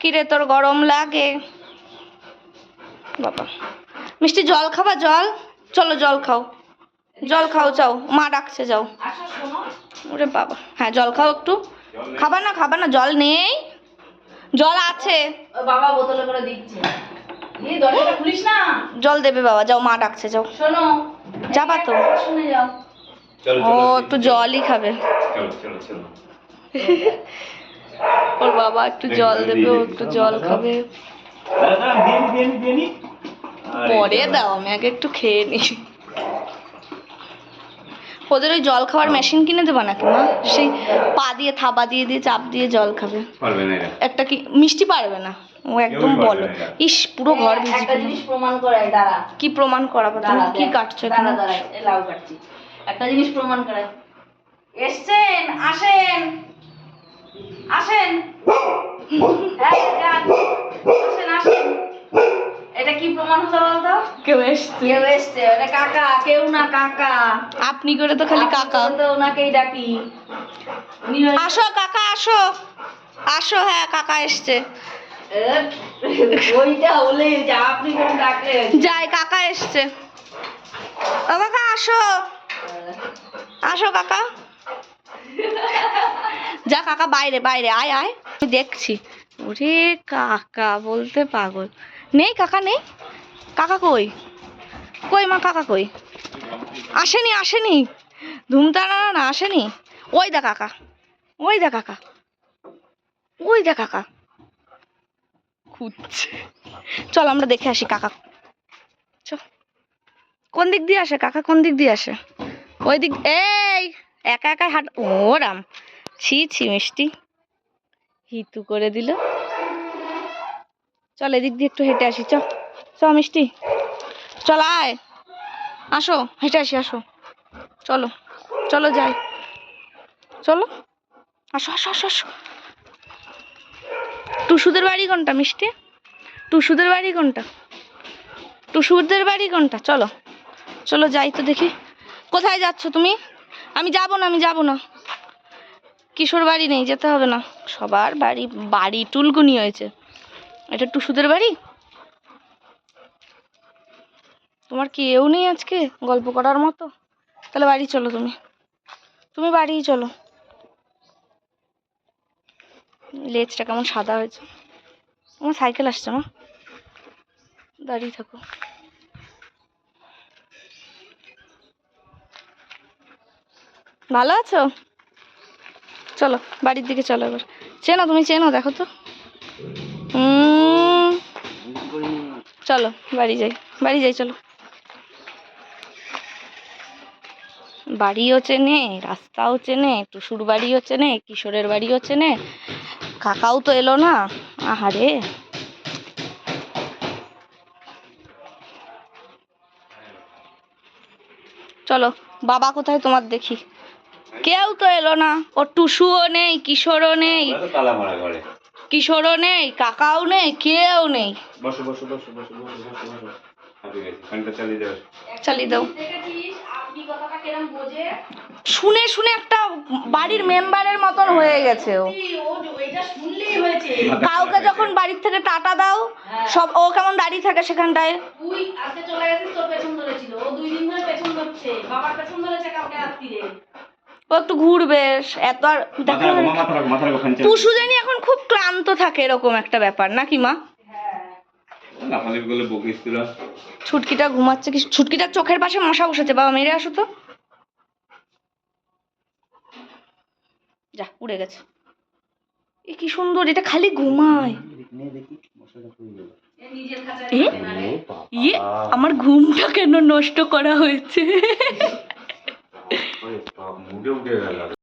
কিরে তোর গরম লাগে? বাবা। মিষ্টি জল খাবা? জল? চলো জল খাও। জল খাও যাও। মা ডাকছে যাও। ওরে বাবা। হ্যাঁ জল খাও একটু। খাবা না খাবা না জল নেই। জল আছে। বাবা বোতলে করে দিচ্ছে। এই দরজাটা খুলিস না। জল দেবে বাবা যাও মা ডাকছে যাও। শোনো। যাবা তো? শুনে যাও। চলো ও একটু জলই খাবে। চলো চলো চলো। ওর বাবা একটু জল দেবে ও একটু জল খাবে। নি। আরে পরে দাও আমি আগে একটু খেয়ে নি। ওদের ওই জল খাওয়ার মেশিন কিনে দেবা নাকি মা? সেই পা দিয়ে থাবা দিয়ে দিয়ে চাপ দিয়ে জল খাবে। পারবে না এরা। একটা কি মিষ্টি পারবে না? ও একদম বলো। ইস পুরো ঘর ভিজি একটা জিনিস প্রমাণ করাই দাঁড়া। কি প্রমাণ করাবো? তুমি কি কাটছো এখানে? দাঁড়া এই লাউ কাটছি। একটা জিনিস প্রমাণ করাই। এসছেন আসেন। আসেন হ্যাঁ যান আসেন আসেন এটা কি প্রমাণ হলো বলতো কাকা কেউ না কাকা আপনি করে তো খালি কাকা। তো ওনাকেই ডাকি আসো কাকা, আসো। আসো হ্যাঁ কাকা এসছে। যাই, কাকা এসছে। ও কাকা, আসো। আসো, কাকা। যা কাকা, বাইরে বাইরে, আয় আয়। দেখছি। ওরে কাকা, বলতে পাগল। নেই কাকা নেই। কাকা কই? কই মা, কাকা কই? আসেনি আসেনি। ধুমতা না আসেনি। ওই দা কাকা, ওই দা কাকা, ওই দা কাকা। খুঁজছে। চল আমরা দেখে আসি কাকা। চ। কোন দিক দিয়ে আসে কাকা? কোন দিক দিয়ে আসে? ওই দিক, এই, একা একাই হাঁট ও রাম। ছি ছি, মিষ্টি। হিতু করে দিল। চল এদিক দিয়ে একটু হেঁটে আসি, চ। চ, মিষ্টি। চল আয়। আসো, হেঁটে আসি, আসো। চলো চলো যাই। চলো। আসো আসো আসো আসো। টুসুদের বাড়ি কোনটা, মিষ্টি? টুসুদের বাড়ি কোনটা? টুসুদের বাড়ি কোনটা? চলো। চলো যাই তো দেখি। কোথায় যাচ্ছ তুমি? আমি যাব না, আমি যাব না। কিশোর বাড়ি নেই, যেতে হবে না। সবার বাড়ি বাড়ি টুলকুনি হয়েছে। এটা টুসুদের বাড়ি? তোমার কেউ নেই আজকে? গল্প করার মতো? তাহলে বাড়ি চলো তুমি। তুমি বাড়িই চলো। লেজটা কেমন সাদা হয়েছে। আমার সাইকেল আসছে না? দাঁড়িয়ে থাকো। ভালো আছো? চলো, বাড়ির দিকে চলো এবার। চেনো, তুমি চেনো, দেখো তো। চলো, বাড়ি যাই বাড়ি যাই, চলো। বাড়িও চেনে, রাস্তাও চেনে টুসুর বাড়িও চেনে, কিশোরের বাড়িও চেনে। কাকাও তো এলো না, আহারে। চলো, বাবা কোথায় তোমার দেখি। কেউ তো এলো না। ও টুসুও নেই কিশোরও নেই। ওরা। কিশোরও নেই কাকাও নেই কেউ নেই। বসো বসো বসো বসো চালিয়ে দাও চালিয়ে দাও দেখেছিস আপনি কথাটা কেরম বোঝে শুনে শুনে একটা বাড়ির মেম্বারের মতন হয়ে গেছে ও। তুই ও এটা শুনলেই হয়েছে কাউকে যখন বাড়ির থেকে টাটা দাও সব ও কেমন দাঁড়িয়ে থাকে সেখানটায় তুই আজকে চলে গেছিস তোর পেছন ধরেছিল ও একটু ঘুরবে এত আর টুসু জানি এখন খুব ক্লান্ত থাকে এরকম একটা ব্যাপার নাকি মা? হ্যাঁ। ছুটকিটা ঘুমাচ্ছে কি? ছুটকিটার চোখের পাশে মশা বসেছে বাবা মেরে আসো তো। যা উড়ে গেছে। এ কি সুন্দর এটা খালি ঘুমায়। ইয়ে আমার ঘুমটা কেন নষ্ট করা হয়েছে? yo creo que la, la